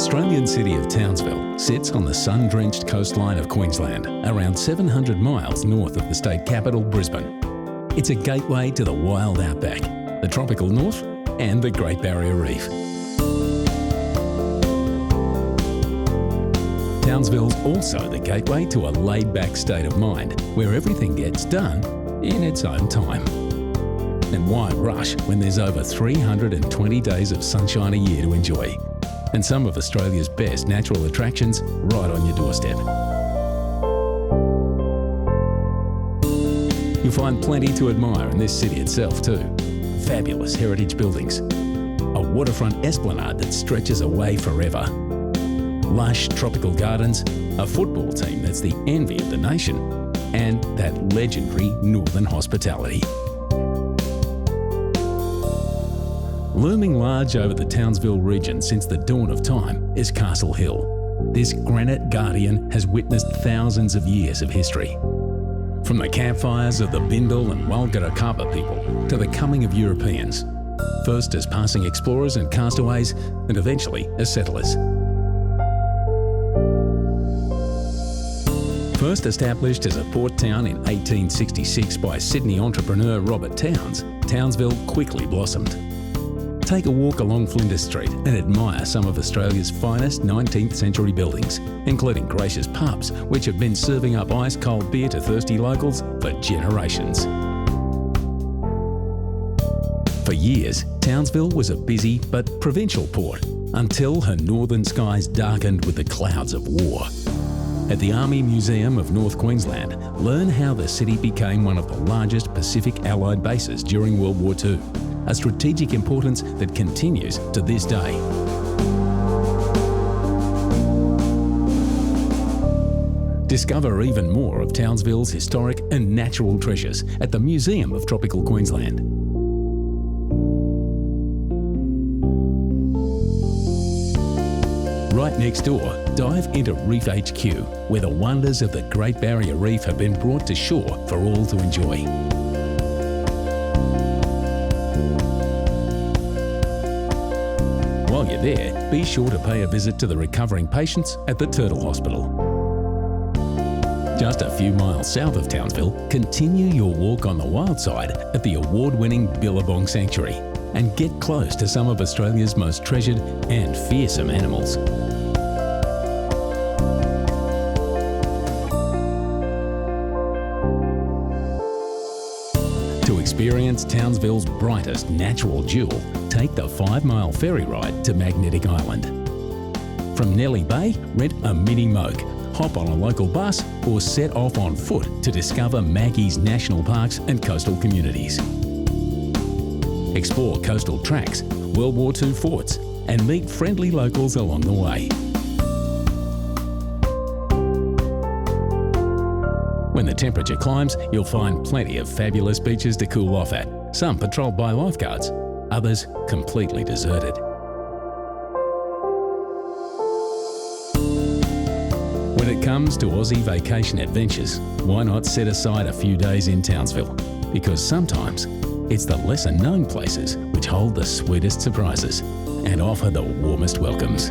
Australian city of Townsville sits on the sun drenched coastline of Queensland, around 700 miles north of the state capital, Brisbane. It's a gateway to the wild outback, the tropical north, and the Great Barrier Reef. Townsville's also the gateway to a laid back state of mind where everything gets done in its own time. And why rush when there's over 320 days of sunshine a year to enjoy? And some of Australia's best natural attractions right on your doorstep. You'll find plenty to admire in this city itself, too. Fabulous heritage buildings, a waterfront esplanade that stretches away forever, lush tropical gardens, a football team that's the envy of the nation, and that legendary northern hospitality. Looming large over the Townsville region since the dawn of time is Castle Hill. This granite guardian has witnessed thousands of years of history. From the campfires of the Bindal and Walgara Kappa people to the coming of Europeans, first as passing explorers and castaways, and eventually as settlers. First established as a port town in 1866 by Sydney entrepreneur Robert Towns, Townsville quickly blossomed. Take a walk along Flinders Street and admire some of Australia's finest 19th century buildings, including gracious pubs which have been serving up ice cold beer to thirsty locals for generations. For years, Townsville was a busy but provincial port until her northern skies darkened with the clouds of war. At the Army Museum of North Queensland, learn how the city became one of the largest Pacific Allied bases during World War II, a strategic importance that continues to this day. Discover even more of Townsville's historic and natural treasures at the Museum of Tropical Queensland. Right next door, dive into Reef HQ, where the wonders of the Great Barrier Reef have been brought to shore for all to enjoy. While you're there, be sure to pay a visit to the recovering patients at the Turtle Hospital. Just a few miles south of Townsville, continue your walk on the wild side at the award winning Billabong Sanctuary and get close to some of Australia's most treasured and fearsome animals. To experience Townsville's brightest natural jewel, take the five mile ferry ride to Magnetic Island. From Nellie Bay, rent a mini moke, hop on a local bus, or set off on foot to discover Maggie's national parks and coastal communities. Explore coastal tracks, World War II forts, and meet friendly locals along the way. When the temperature climbs, you'll find plenty of fabulous beaches to cool off at, some patrolled by lifeguards, others completely deserted. When it comes to Aussie vacation adventures, why not set aside a few days in Townsville? Because sometimes it's the lesser known places which hold the sweetest surprises and offer the warmest welcomes.